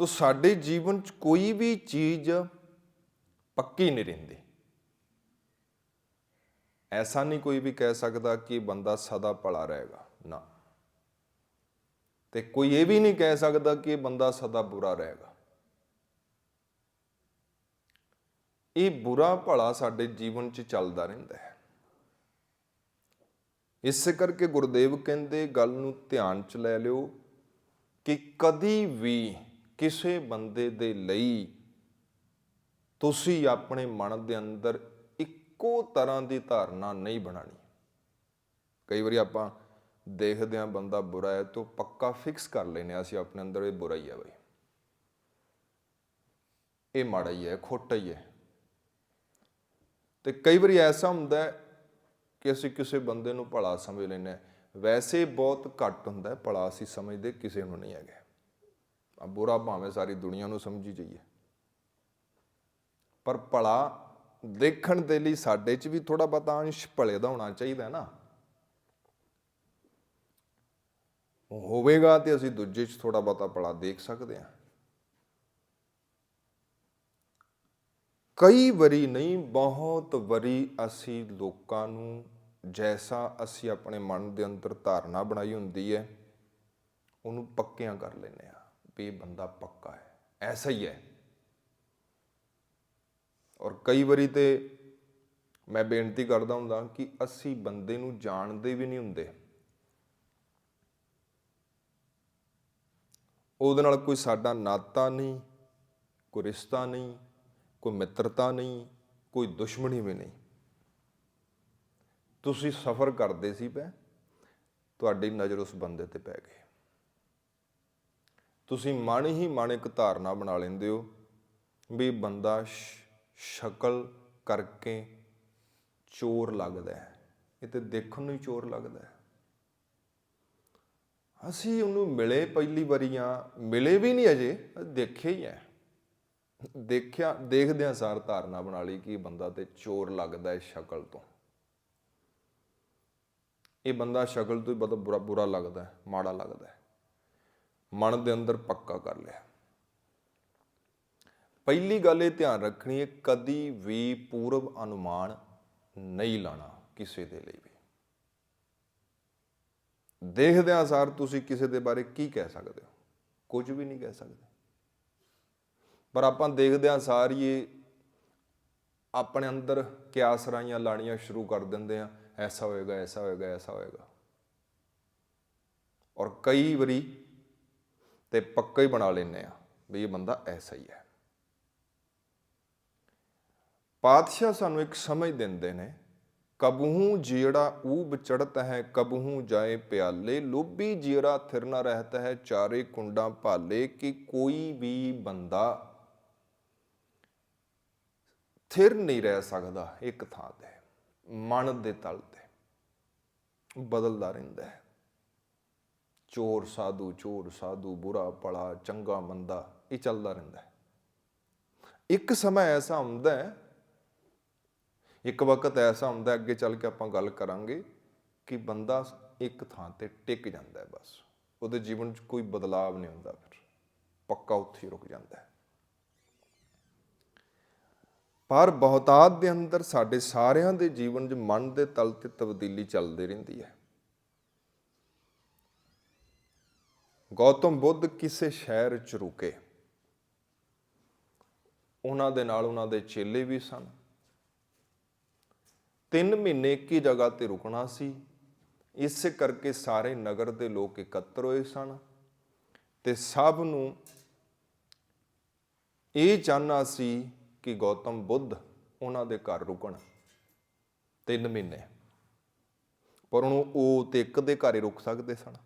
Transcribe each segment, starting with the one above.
ਤੋ ਸਾਡੇ ਜੀਵਨ 'ਚ ਕੋਈ ਵੀ ਚੀਜ਼ ਪੱਕੀ ਨਹੀਂ ਰਹਿੰਦੀ। ਐਸਾ ਨਹੀਂ ਕੋਈ ਵੀ ਕਹਿ ਸਕਦਾ ਕਿ ਬੰਦਾ ਸਦਾ ਭਲਾ ਰਹੇਗਾ। ਨਾ। ਤੇ ਕੋਈ ਇਹ ਵੀ ਨਹੀਂ ਕਹਿ ਸਕਦਾ ਕਿ ਬੰਦਾ ਸਦਾ ਬੁਰਾ ਰਹੇਗਾ। ਇਹ ਬੁਰਾ ਭਲਾ ਸਾਡੇ ਜੀਵਨ 'ਚ ਚੱਲਦਾ ਰਹਿੰਦਾ ਹੈ। ਇਸ ਕਰਕੇ ਗੁਰਦੇਵ ਕਹਿੰਦੇ, ਗੱਲ ਨੂੰ ਧਿਆਨ 'ਚ ਲੈ ਲਿਓ ਕਿ ਕਦੀ ਵੀ ਕਿਸੇ ਬੰਦੇ ਦੇ ਲਈ ਤੁਸੀਂ ਆਪਣੇ ਮਨ ਦੇ ਅੰਦਰ ਇੱਕੋ ਤਰ੍ਹਾਂ ਦੀ ਧਾਰਨਾ ਨਹੀਂ ਬਣਾਣੀ ਕਈ ਵਾਰੀ ਆਪਾਂ ਦੇਖਦੇ ਹਾਂ ਬੰਦਾ ਬੁਰਾ ਹੈ ਤਾਂ ਪੱਕਾ ਫਿਕਸ ਕਰ ਲੈਨੇ ਆ ਅਸੀਂ ਆਪਣੇ ਅੰਦਰ ਇਹ ਬੁਰਾ ਹੀ ਹੈ ਬਈ। ਇਹ ਮਾੜਾ ਹੀ ਹੈ ਖੋਟਾ ਹੀ ਹੈ। ਤੇ ਕਈ ਵਾਰੀ ਐਸਾ ਹੁੰਦਾ ਕਿ ਅਸੀਂ ਕਿਸੇ ਬੰਦੇ ਨੂੰ ਭਲਾ ਸਮਝ ਲੈਨੇ ਹਾਂ। ਵੈਸੇ ਬਹੁਤ ਘੱਟ ਹੁੰਦਾ ਭਲਾ ਅਸੀਂ ਸਮਝਦੇ ਕਿਸੇ ਨੂੰ ਨਹੀਂ ਹੈਗੇ। ਆ ਬੁਰਾ ਭਾਵੇਂ ਸਾਰੀ ਦੁਨੀਆ ਨੂੰ ਸਮਝੀ ਜਾਈਏ। ਪਰ ਭਲਾ ਦੇਖਣ ਦੇ ਲਈ ਸਾਡੇ 'ਚ ਵੀ ਥੋੜਾ ਬਹੁਤਾ ਅੰਸ਼ ਭਲੇ ਦਾ ਹੋਣਾ ਚਾਹੀਦਾ ਨਾ। ਹੋਵੇਗਾ ਤੇ ਅਸੀਂ ਦੂਜੇ 'ਚ ਥੋੜਾ ਬਹੁਤਾ ਭਲਾ ਦੇਖ ਸਕਦੇ ਹਾਂ। ਕਈ ਵਾਰੀ ਨਹੀਂ, ਬਹੁਤ ਵਾਰੀ ਅਸੀਂ ਲੋਕਾਂ ਨੂੰ ਜੈਸਾ ਅਸੀਂ ਆਪਣੇ ਮਨ ਦੇ ਅੰਦਰ ਧਾਰਨਾ ਬਣਾਈ ਹੁੰਦੀ ਹੈ, ਉਹਨੂੰ ਪੱਕਿਆਂ ਕਰ ਲੈਨੇ ਆ ਵੀ ਇਹ ਬੰਦਾ ਪੱਕਾ ਹੈ ਐਸਾ ਹੀ ਹੈ ਔਰ ਕਈ ਵਾਰੀ ਤੇ ਮੈਂ ਬੇਨਤੀ ਕਰਦਾ ਹੁੰਦਾ ਕਿ ਅਸੀਂ ਬੰਦੇ ਨੂੰ ਜਾਣਦੇ ਵੀ ਨਹੀਂ ਹੁੰਦੇ ਉਹਦੇ ਨਾਲ ਕੋਈ ਸਾਡਾ ਨਾਤਾ ਨਹੀਂ ਕੋਈ ਰਿਸ਼ਤਾ ਨਹੀਂ ਕੋਈ ਮਿੱਤਰਤਾ ਨਹੀਂ ਕੋਈ ਦੁਸ਼ਮਣੀ ਵੀ ਨਹੀਂ ਤੁਸੀਂ ਸਫ਼ਰ ਕਰਦੇ ਸੀ ਪੈ ਤੁਹਾਡੀ ਨਜ਼ਰ ਉਸ ਬੰਦੇ ਤੇ ਪੈ ਗਈ ਤੁਸੀਂ ਮਨ ਹੀ ਮਨ ਇੱਕ ਧਾਰਨਾ ਬਣਾ ਲੈਂਦੇ ਹੋ ਵੀ ਬੰਦਾ ਸ਼ਕਲ ਕਰਕੇ ਚੋਰ ਲੱਗਦਾ ਹੈ। ਇਹ ਤੇ ਦੇਖਣ ਨੂੰ ਹੀ ਚੋਰ ਲੱਗਦਾ ਹੈ। ਅਸੀਂ ਉਹਨੂੰ ਮਿਲੇ ਪਹਿਲੀ ਵਾਰੀ ਆ ਮਿਲੇ ਵੀ ਨਹੀਂ ਅਜੇ ਦੇਖਿਆ ਹੀ ਹੈ। ਦੇਖਿਆ ਦੇਖਦਿਆਂ ਸਾਰ ਧਾਰਨਾ ਬਣਾ ਲਈ ਕਿ ਇਹ ਬੰਦਾ ਤੇ ਚੋਰ ਲੱਗਦਾ ਹੈ ਸ਼ਕਲ ਤੋਂ। ਇਹ ਬੰਦਾ ਸ਼ਕਲ ਤੋਂ ਹੀ ਬੜਾ ਬੁਰਾ ਬੁਰਾ ਲੱਗਦਾ ਹੈ, ਮਾੜਾ ਲੱਗਦਾ ਹੈ। ਮਨ ਦੇ ਅੰਦਰ ਪੱਕਾ ਕਰ ਲਿਆ। ਪਹਿਲੀ ਗੱਲ ਇਹ ਧਿਆਨ ਰੱਖਣੀ ਹੈ, ਕਦੀ ਵੀ ਪੂਰਵ ਅਨੁਮਾਨ ਨਹੀਂ ਲਾਣਾ ਕਿਸੇ ਦੇ ਲਈ ਵੀ। ਦੇਖਦਿਆਂ ਸਾਰ ਤੁਸੀਂ ਕਿਸੇ ਦੇ ਬਾਰੇ ਕੀ ਕਹਿ ਸਕਦੇ ਹੋ। ਕੁਝ ਵੀ ਨਹੀਂ ਕਹਿ ਸਕਦੇ। ਪਰ ਆਪਾਂ ਦੇਖਦਿਆਂ ਸਾਰ ਇਹ ਆਪਣੇ ਅੰਦਰ ਕਿਆਸ ਰਾਈਆਂ ਲਾਣੀਆਂ ਸ਼ੁਰੂ ਕਰ ਦਿੰਦੇ ਆ, ਐਸਾ ਹੋਏਗਾ ਐਸਾ ਹੋਏਗਾ ਐਸਾ ਹੋਏਗਾ। ਔਰ ਕਈ ਵਾਰੀ ਤੇ ਪੱਕਾ ਹੀ ਬਣਾ ਲੈਨੇ ਆ ਵੀ ਇਹ ਬੰਦਾ ਐਸਾ ਹੀ ਹੈ। ਪਾਤਸ਼ਾਹ ਸਾਨੂੰ ਇੱਕ ਸਮਝ ਦਿੰਦੇ ਨੇ, ਕਬਹੂ ਜਿਹੜਾ ਊਬ ਚੜਤ ਹੈ, ਕਬਹੂ ਜਾਏ ਪਿਆਲੇ, ਲੋਭੀ ਜੀਰਾ ਥਿਰ ਨਾ ਰਹਤਾ ਹੈ, ਚਾਰੇ ਕੁੰਡਾਂ ਭਾਲੇ ਕਿ ਕੋਈ ਵੀ ਬੰਦਾ ਥਿਰ ਨਹੀਂ ਰਹਿ ਸਕਦਾ, ਇੱਕ ਥਾਂ ਤੇ ਮਨ ਦੇ ਤਲ ਤੇ ਬਦਲਦਾ ਰਹਿੰਦਾ ਹੈ। ਚੋਰ ਸਾਧੂ ਚੋਰ ਸਾਧੂ, ਬੁਰਾ ਭਲਾ, ਚੰਗਾ ਮੰਦਾ, ਇਹ ਚੱਲਦਾ ਰਹਿੰਦਾ ਹੈ। ਇੱਕ ਸਮਾਂ ਐਸਾ ਹੁੰਦਾ ਹੈ, ਇੱਕ ਵਕਤ ਐਸਾ ਹੁੰਦਾ ਅੱਗੇ ਚੱਲ ਕੇ ਆਪਾਂ ਗੱਲ ਕਰਾਂਗੇ ਕਿ ਬੰਦਾ ਇੱਕ ਥਾਂ ਤੇ ਟਿਕ ਜਾਂਦਾ ਹੈ ਬਸ। ਉਹਦੇ ਜੀਵਨ 'ਚ ਕੋਈ ਬਦਲਾਅ ਨਹੀਂ ਹੁੰਦਾ ਫਿਰ। ਪੱਕਾ ਉੱਥੇ ਹੀ ਰੁਕ ਜਾਂਦਾ ਹੈ। ਪਰ ਬਹੁਤਾਤ ਦੇ ਅੰਦਰ ਸਾਡੇ ਸਾਰਿਆਂ ਦੇ ਜੀਵਨ 'ਚ ਮਨ ਦੇ ਤਲ ਤੇ ਤਬਦੀਲੀ ਚੱਲਦੀ ਰਹਿੰਦੀ ਹੈ। ਗੌਤਮ ਬੁੱਧ ਕਿਸੇ ਸ਼ਹਿਰ 'ਚ ਰੁਕੇ। ਉਹਨਾਂ ਦੇ ਨਾਲ ਉਹਨਾਂ ਦੇ ਚੇਲੇ ਵੀ ਸਨ। ਤਿੰਨ ਮਹੀਨੇ ਇੱਕ ਹੀ ਜਗ੍ਹਾ ਤੇ ਰੁਕਣਾ ਸੀ। ਇਸ ਕਰਕੇ ਸਾਰੇ ਨਗਰ ਦੇ ਲੋਕ ਇਕੱਤਰ ਹੋਏ ਸਨ ਤੇ ਸਭ ਨੂੰ ਇਹ ਚਾਹਨਾ ਸੀ ਕਿ ਗੌਤਮ ਬੁੱਧ ਉਹਨਾਂ ਦੇ ਘਰ ਰੁਕਣ। ਤਿੰਨ ਮਹੀਨੇ। ਪਰ ਉਹਨੂੰ ਉਹ ਤੇ ਇੱਕ ਦੇ ਘਰ ਹੀ ਰੁਕ ਸਕਦੇ ਸਨ।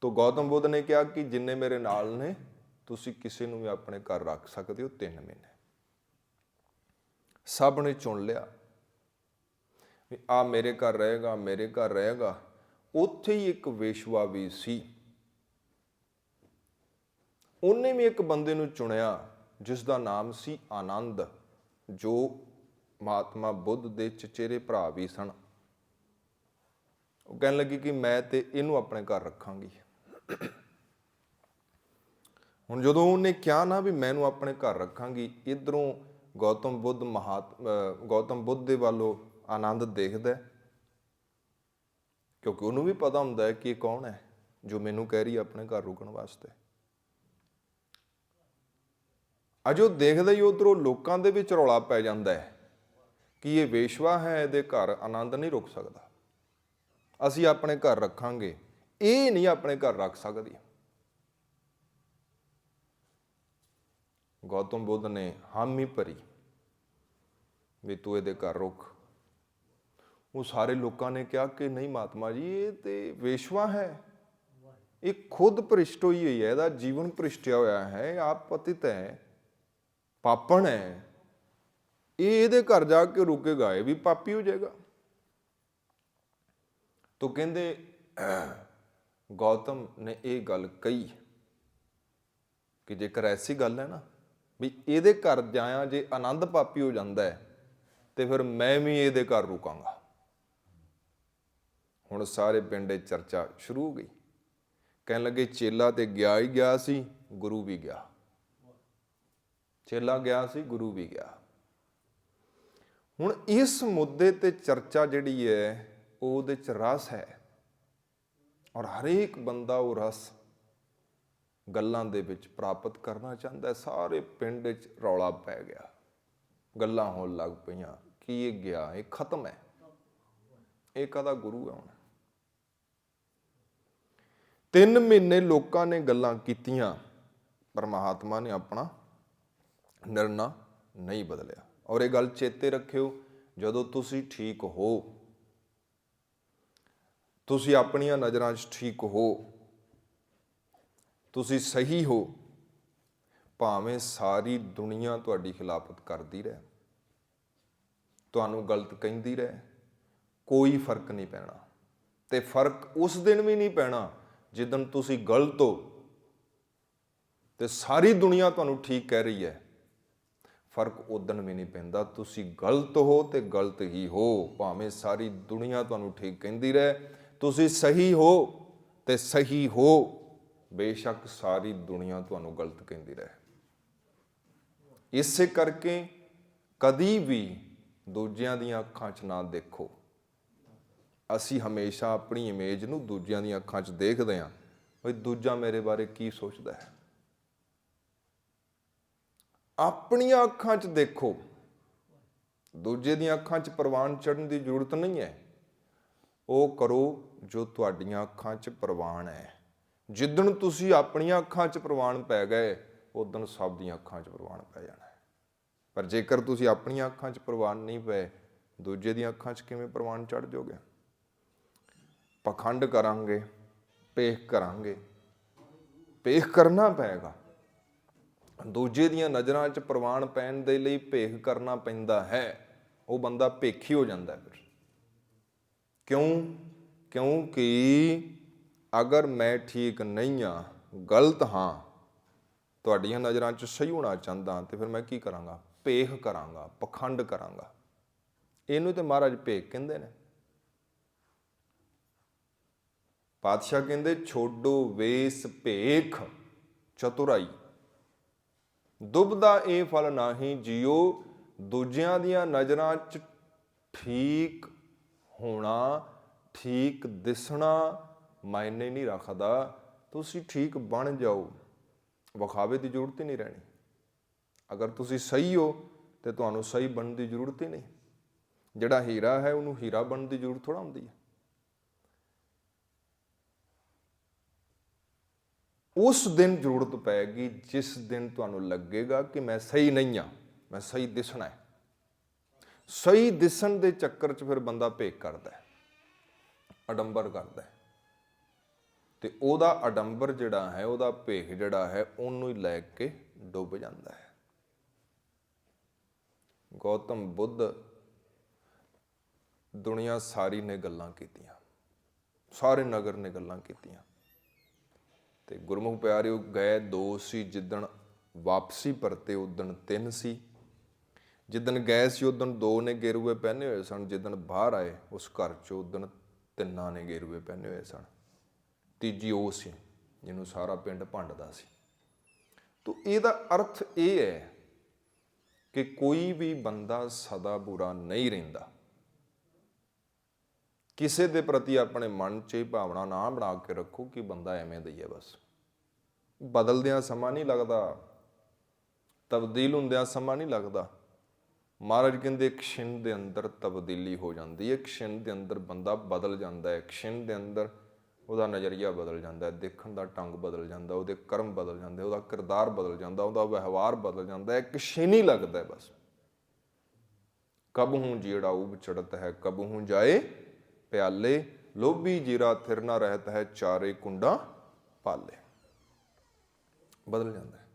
ਤੋ ਗੌਤਮ ਬੁੱਧ ਨੇ ਕਿਹਾ ਕਿ ਜਿੰਨੇ ਮੇਰੇ ਨਾਲ ਨੇ, ਤੁਸੀਂ ਕਿਸੇ ਨੂੰ ਵੀ ਆਪਣੇ ਘਰ ਰੱਖ ਸਕਦੇ ਹੋ ਤਿੰਨ ਮਹੀਨੇ। ਸਭ ਨੇ ਚੁਣ ਲਿਆ ਵੀ ਆ ਮੇਰੇ ਘਰ ਰਹੇਗਾ ਮੇਰੇ ਘਰ ਰਹੇਗਾ। ਉੱਥੇ ਹੀ ਇੱਕ ਵੇਸ਼ਵਾ ਵੀ ਸੀ। ਉਹਨੇ ਵੀ ਇੱਕ ਬੰਦੇ ਨੂੰ ਚੁਣਿਆ ਜਿਸ ਦਾ ਨਾਮ ਸੀ ਆਨੰਦ, ਜੋ ਮਹਾਤਮਾ ਬੁੱਧ ਦੇ ਚਚੇਰੇ ਭਰਾ ਵੀ ਸਨ। ਉਹ ਕਹਿਣ ਲੱਗੀ ਕਿ ਮੈਂ ਤੇ ਇਹਨੂੰ ਆਪਣੇ ਘਰ ਰੱਖਾਂਗੀ। ਹੁਣ ਜਦੋਂ ਉਹਨੇ ਕਿਹਾ ਨਾ ਵੀ ਮੈਨੂੰ ਆਪਣੇ ਘਰ ਰੱਖਾਂਗੀ, ਇਧਰੋਂ ਗੌਤਮ ਬੁੱਧ ਮਹਾਤ ਗੌਤਮ ਬੁੱਧ ਦੇ ਵੱਲੋਂ ਆਨੰਦ ਦੇਖਦਾ ਕਿਉਂਕਿ ਉਹਨੂੰ ਵੀ ਪਤਾ ਹੁੰਦਾ ਹੈ ਕਿ ਇਹ ਕੌਣ ਹੈ, ਜੋ ਮੈਨੂੰ ਕਹਿ ਰਹੀ ਹੈ ਆਪਣੇ ਘਰ ਰੁਕਣ ਵਾਸਤੇ। ਅਜੋ ਦੇਖਦਾ ਹੀ ਉਧਰੋਂ ਲੋਕਾਂ ਦੇ ਵਿੱਚ ਰੌਲਾ ਪੈ ਜਾਂਦਾ ਹੈ ਕਿ ਇਹ ਵੇਸ਼ਵਾ ਹੈ, ਇਹਦੇ ਘਰ ਆਨੰਦ ਨਹੀਂ ਰੁਕ ਸਕਦਾ। ਅਸੀਂ ਆਪਣੇ ਘਰ ਰੱਖਾਂਗੇ। ਇਹ ਨਹੀਂ ਆਪਣੇ ਘਰ ਰੱਖ ਸਕਦੀ। ਗੌਤਮ ਬੁੱਧ ਨੇ ਹਾਮੀ ਭਰੀ ਵੀ ਤੂੰ ਇਹਦੇ ਘਰ ਰੁਕ ਉਹ ਸਾਰੇ ਲੋਕਾਂ ਨੇ ਕਿਹਾ ਕਿ ਨਹੀਂ ਮਹਾਤਮਾ ਜੀ, ਇਹ ਤੇ ਵੇਸ਼ਵਾ ਹੈ। ਇਹ ਖੁਦ ਭ੍ਰਿਸ਼ਟ ਹੋਈ ਹੋਈ ਹੈ, ਇਹਦਾ ਜੀਵਨ ਭ੍ਰਿਸ਼ਟਿਆ ਹੋਇਆ ਹੈ, ਇਹ ਆਪ ਪਤਿਤ ਹੈ, ਪਾਪਣ ਹੈ। ਇਹ ਇਹਦੇ ਘਰ ਜਾ ਕੇ ਰੁਕੇਗਾ, ਇਹ ਵੀ ਪਾਪੀ ਹੋ ਜਾਏਗਾ। ਤੋ ਕਹਿੰਦੇ ਗੌਤਮ ਨੇ ਇਹ ਗੱਲ ਕਹੀ ਕਿ ਜੇਕਰ ਐਸੀ ਗੱਲ ਹੈ ਨਾ ਵੀ ਇਹਦੇ ਘਰ ਜਾਇਆ ਜੇ ਆਨੰਦ ਪਾਪੀ ਹੋ ਜਾਂਦਾ ਹੈ, ਤੇ ਫਿਰ ਮੈਂ ਵੀ ਇਹਦੇ ਘਰ ਰੁਕਾਂਗਾ। ਹੁਣ ਸਾਰੇ ਪਿੰਡ 'ਚ ਚਰਚਾ ਸ਼ੁਰੂ ਹੋ ਗਈ। ਕਹਿਣ ਲੱਗੇ ਚੇਲਾ ਤੇ ਗਿਆ ਹੀ ਗਿਆ ਸੀ, ਗੁਰੂ ਵੀ ਗਿਆ। ਚੇਲਾ ਗਿਆ ਸੀ, ਗੁਰੂ ਵੀ ਗਿਆ। ਹੁਣ ਇਸ ਮੁੱਦੇ ਤੇ ਚਰਚਾ ਜਿਹੜੀ ਹੈ, ਉਹ ਉਹਦੇ ਚ ਰਸ ਹੈ। ਔਰ ਹਰੇਕ ਬੰਦਾ ਉਹ ਰਸ ਗੱਲਾਂ ਦੇ ਵਿੱਚ ਪ੍ਰਾਪਤ ਕਰਨਾ ਚਾਹੁੰਦਾ ਸਾਰੇ ਪਿੰਡ 'ਚ ਰੌਲਾ ਪੈ ਗਿਆ। ਗੱਲਾਂ ਹੋਣ ਲੱਗ ਪਈਆਂ। ਕਿ ਇਹ ਗਿਆ? ਇਹ ਖਤਮ ਹੈ। ਇਹ ਕਦਾ ਗੁਰੂ ਹੈ ਹੁਣ? ਤਿੰਨ ਮਹੀਨੇ ਲੋਕਾਂ ਨੇ ਗੱਲਾਂ ਕੀਤੀਆਂ। ਪਰ ਮਹਾਤਮਾ ਨੇ ਆਪਣਾ ਨਿਰਣਾ ਨਹੀਂ ਬਦਲਿਆ। ਔਰ ਇਹ ਗੱਲ ਚੇਤੇ ਰੱਖਿਓ, ਜਦੋਂ ਤੁਸੀਂ ਠੀਕ ਹੋ ਤੁਸੀਂ ਆਪਣੀਆਂ ਨਜ਼ਰਾਂ 'ਚ ਠੀਕ ਹੋ। ਤੁਸੀਂ ਸਹੀ ਹੋ। ਭਾਵੇਂ ਸਾਰੀ ਦੁਨੀਆ ਤੁਹਾਡੀ ਖਿਲਾਫਤ ਕਰਦੀ ਰਹੇ। ਤੁਹਾਨੂੰ ਗਲਤ ਕਹਿੰਦੀ ਰਹੇ। ਕੋਈ ਫ਼ਰਕ ਨਹੀਂ ਪੈਣਾ। ਤੇ ਫ਼ਰਕ ਉਸ ਦਿਨ ਵੀ ਨਹੀਂ ਪੈਣਾ ਜਿੱਦਣ ਤੁਸੀਂ ਗਲਤ ਹੋ। ਤੇ ਸਾਰੀ ਦੁਨੀਆ ਤੁਹਾਨੂੰ ਠੀਕ ਕਹਿ ਰਹੀ ਹੈ। ਫ਼ਰਕ ਉਦੋਂ ਵੀ ਨਹੀਂ ਪੈਂਦਾ। ਤੁਸੀਂ ਗਲਤ ਹੋ ਤੇ ਗਲਤ ਹੀ ਹੋ। ਭਾਵੇਂ ਸਾਰੀ ਦੁਨੀਆ ਤੁਹਾਨੂੰ ਠੀਕ ਕਹਿੰਦੀ ਰਹੇ। ਤੁਸੀਂ ਸਹੀ ਹੋ ਤੇ ਸਹੀ ਹੋ। ਬੇਸ਼ੱਕ ਸਾਰੀ ਦੁਨੀਆ ਤੁਹਾਨੂੰ ਗਲਤ ਕਹਿੰਦੀ ਰਹੇ। ਇਸੇ ਕਰਕੇ ਕਦੀ ਵੀ ਦੂਜਿਆਂ ਦੀਆਂ ਅੱਖਾਂ 'ਚ ਨਾ ਦੇਖੋ। ਅਸੀਂ ਹਮੇਸ਼ਾ ਆਪਣੀ ਇਮੇਜ ਨੂੰ ਦੂਜਿਆਂ ਦੀਆਂ ਅੱਖਾਂ 'ਚ ਦੇਖਦੇ ਹਾਂ। ਵੀ ਦੂਜਾ ਮੇਰੇ ਬਾਰੇ ਕੀ ਸੋਚਦਾ ਹੈ? ਆਪਣੀਆਂ ਅੱਖਾਂ 'ਚ ਦੇਖੋ। ਦੂਜੇ ਦੀਆਂ ਅੱਖਾਂ 'ਚ ਪ੍ਰਵਾਨ ਚੜਨ ਦੀ ਜ਼ਰੂਰਤ ਨਹੀਂ ਹੈ। ਉਹ ਕਰੋ ਜੋ ਤੁਹਾਡੀਆਂ ਅੱਖਾਂ 'ਚ ਪ੍ਰਵਾਨ ਹੈ। ਜਿੱਦਣ ਤੁਸੀਂ ਆਪਣੀਆਂ ਅੱਖਾਂ 'ਚ ਪ੍ਰਵਾਨ ਪੈ ਗਏ ਉਦੋਂ ਸਭ ਦੀਆਂ ਅੱਖਾਂ 'ਚ ਪ੍ਰਵਾਨ ਪੈ ਜਾਣਾ ਹੈ। ਪਰ ਜੇਕਰ ਤੁਸੀਂ ਆਪਣੀਆਂ ਅੱਖਾਂ 'ਚ ਪ੍ਰਵਾਨ ਨਹੀਂ ਪਏ, ਦੂਜੇ ਦੀਆਂ ਅੱਖਾਂ 'ਚ ਕਿਵੇਂ ਪ੍ਰਵਾਨ ਚੜ ਜਾਓਗੇ ਪਖੰਡ ਕਰਾਂਗੇ ਪੇਖ ਕਰਾਂਗੇ। ਪੇਖ ਕਰਨਾ ਪਏਗਾ। ਦੂਜੇ ਦੀਆਂ ਨਜ਼ਰਾਂ 'ਚ ਪ੍ਰਵਾਨ ਪੈਣ ਦੇ ਲਈ ਭੇਖ ਕਰਨਾ ਪੈਂਦਾ ਹੈ। ਉਹ ਬੰਦਾ ਭੇਖੀ ਹੋ ਜਾਂਦਾ ਫਿਰ। ਕਿਉਂ? ਕਿਉਂਕਿ ਅਗਰ ਮੈਂ ਠੀਕ ਨਹੀਂ ਆ ਗਲਤ ਹਾਂ, ਤੁਹਾਡੀਆਂ ਨਜ਼ਰਾਂ 'ਚ ਸਹੀ ਹੋਣਾ ਚਾਹੁੰਦਾ ਤੇ ਫਿਰ ਮੈਂ ਕੀ ਕਰਾਂਗਾ? ਭੇਖ ਕਰਾਂਗਾ, ਪਖੰਡ ਕਰਾਂਗਾ। ਇਹਨੂੰ ਤੇ ਮਹਾਰਾਜ ਭੇਖ ਕਹਿੰਦੇ ਨੇ। ਪਾਤਸ਼ਾਹ ਕਹਿੰਦੇ, ਛੋਡੋ ਵੇਸ ਭੇਖ ਚਤੁਰਾਈ। ਦੁਬਦਾ ਇਹ ਫਲ ਨਾਹੀ ਜਿਉ ਦੂਜਿਆਂ ਦੀਆਂ ਨਜ਼ਰਾਂ 'ਚ ਠੀਕ ਹੋਣਾ ਠੀਕ, ਦਿਸਣਾ ਮਾਇਨੇ ਨਹੀਂ ਰੱਖਦਾ। ਤੁਸੀਂ ਠੀਕ ਬਣ ਜਾਓ। ਵਿਖਾਵੇ ਦੀ ਜ਼ਰੂਰਤ ਹੀ ਨਹੀਂ ਰਹਿਣੀ। ਅਗਰ ਤੁਸੀਂ ਸਹੀ ਹੋ, ਤੇ ਤੁਹਾਨੂੰ ਸਹੀ ਬਣਨ ਦੀ ਜ਼ਰੂਰਤ ਹੀ ਨਹੀਂ। ਜਿਹੜਾ ਹੀਰਾ ਹੈ, ਉਹਨੂੰ ਹੀਰਾ ਬਣਨ ਦੀ ਜ਼ਰੂਰਤ ਥੋੜਾ ਹੁੰਦੀ ਹੈ। ਉਸ ਦਿਨ ਜ਼ਰੂਰਤ ਪੈਗੀ ਜਿਸ ਦਿਨ ਤੁਹਾਨੂੰ ਲੱਗੇਗਾ ਕਿ ਮੈਂ ਸਹੀ ਨਹੀਂ ਆ ਮੈਂ ਸਹੀ ਦਿਸਣਾ ਹੈ। ਸਹੀ ਦਿਸਣ ਦੇ ਚੱਕਰ 'ਚ ਫਿਰ ਬੰਦਾ ਭੇਕ ਕਰਦਾ ਹੈ, ਅਡੰਬਰ ਕਰਦਾ ਹੈ। ਤੇ ਉਹਦਾ ਅਡੰਬਰ ਜਿਹੜਾ ਹੈ, ਉਹਦਾ ਭੇਖ ਜਿਹੜਾ ਹੈ, ਉਹਨੂੰ ਹੀ ਲੈ ਕੇ ਡੁੱਬ ਜਾਂਦਾ ਹੈ। ਗੌਤਮ ਬੁੱਧ ਦੁਨੀਆ ਸਾਰੀ ਨੇ ਗੱਲਾਂ ਕੀਤੀਆਂ, ਸਾਰੇ ਨਗਰ ਨੇ ਗੱਲਾਂ ਕੀਤੀਆਂ। ਤੇ ਗੁਰਮੁਖ ਪਿਆਰਿਓ, ਗਏ ਦੋ ਸੀ, ਜਿੱਦਣ ਵਾਪਸੀ ਪਰਤੇ ਉਦਣ ਤਿੰਨ ਸੀ। ਜਿੱਦਣ ਗਏ ਸੀ ਉਦਣ ਦੋ ਨੇ ਗੇਰੂਏ ਪਹਿਨੇ ਹੋਏ ਸਨ, ਜਿੱਦਣ ਬਾਹਰ ਆਏ, ਉਸ ਘਰ 'ਚ ਉਦਣ ਤਿੰਨਾਂ ਨੇ ਗੇਰੂਏ ਪਹਿਨੇ ਹੋਏ ਸਨ। ਤੀਜੀ ਉਹ ਸੀ, ਜਿਹਨੂੰ ਸਾਰਾ ਪਿੰਡ ਭੰਡਦਾ ਸੀ। ਤੋ ਇਹਦਾ ਅਰਥ ਇਹ ਹੈ ਕਿ ਕੋਈ ਵੀ ਬੰਦਾ ਸਦਾ ਬੁਰਾ ਨਹੀਂ ਰਹਿੰਦਾ। ਕਿਸੇ ਦੇ ਪ੍ਰਤੀ ਆਪਣੇ ਮਨ 'ਚ ਇਹ ਭਾਵਨਾ ਨਾ ਬਣਾ ਕੇ ਰੱਖੋ ਕਿ ਬੰਦਾ ਐਵੇਂ ਦਾ ਹੀ ਹੈ ਬਸ। ਬਦਲਦਿਆਂ ਸਮਾਂ ਨਹੀਂ ਲੱਗਦਾ, ਤਬਦੀਲ ਹੁੰਦਿਆਂ ਸਮਾਂ ਨਹੀਂ ਲੱਗਦਾ। ਮਹਾਰਾਜ ਕਹਿੰਦੇ, ਇੱਕ ਛਿਨ ਦੇ ਅੰਦਰ ਤਬਦੀਲੀ ਹੋ ਜਾਂਦੀ ਹੈ, ਇੱਕ ਛਿਨ ਦੇ ਅੰਦਰ ਬੰਦਾ ਬਦਲ ਜਾਂਦਾ ਹੈ, ਇੱਕ ਛਿਨ ਦੇ ਅੰਦਰ ਉਹਦਾ ਨਜ਼ਰੀਆ ਬਦਲ ਜਾਂਦਾ ਹੈ, ਦੇਖਣ ਦਾ ਢੰਗ ਬਦਲ ਜਾਂਦਾ ਉਹਦੇ ਕਰਮ ਬਦਲ ਜਾਂਦੇ ਉਹਦਾ ਕਿਰਦਾਰ ਬਦਲ ਜਾਂਦਾ, ਉਹਦਾ ਵਿਵਹਾਰ ਬਦਲ ਜਾਂਦਾ ਇੱਕ ਛਿਨ ਹੀ ਲੱਗਦਾ ਹੈ ਬਸ। ਕਬ ਹੂੰ ਜਿਹੜਾ ਉਬ ਚੜਤ ਹੈ, ਕਬ ਹੂੰ ਜਾਏ ਪਿਆਲੇ, ਲੋਭੀ ਜੀਰਾ ਥਿਰਨਾ ਰਹਤ ਹੈ, ਚਾਰੇ ਕੁੰਡਾ ਪਾਲੇ। ਬਦਲ ਜਾਂਦਾ ਹੈ।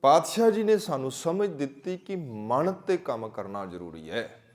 ਪਾਤਸ਼ਾਹ ਜੀ ਨੇ ਸਾਨੂੰ ਸਮਝ ਦਿੱਤੀ ਕਿ ਮਨ ਤੇ ਕੰਮ ਕਰਨਾ ਜ਼ਰੂਰੀ ਹੈ।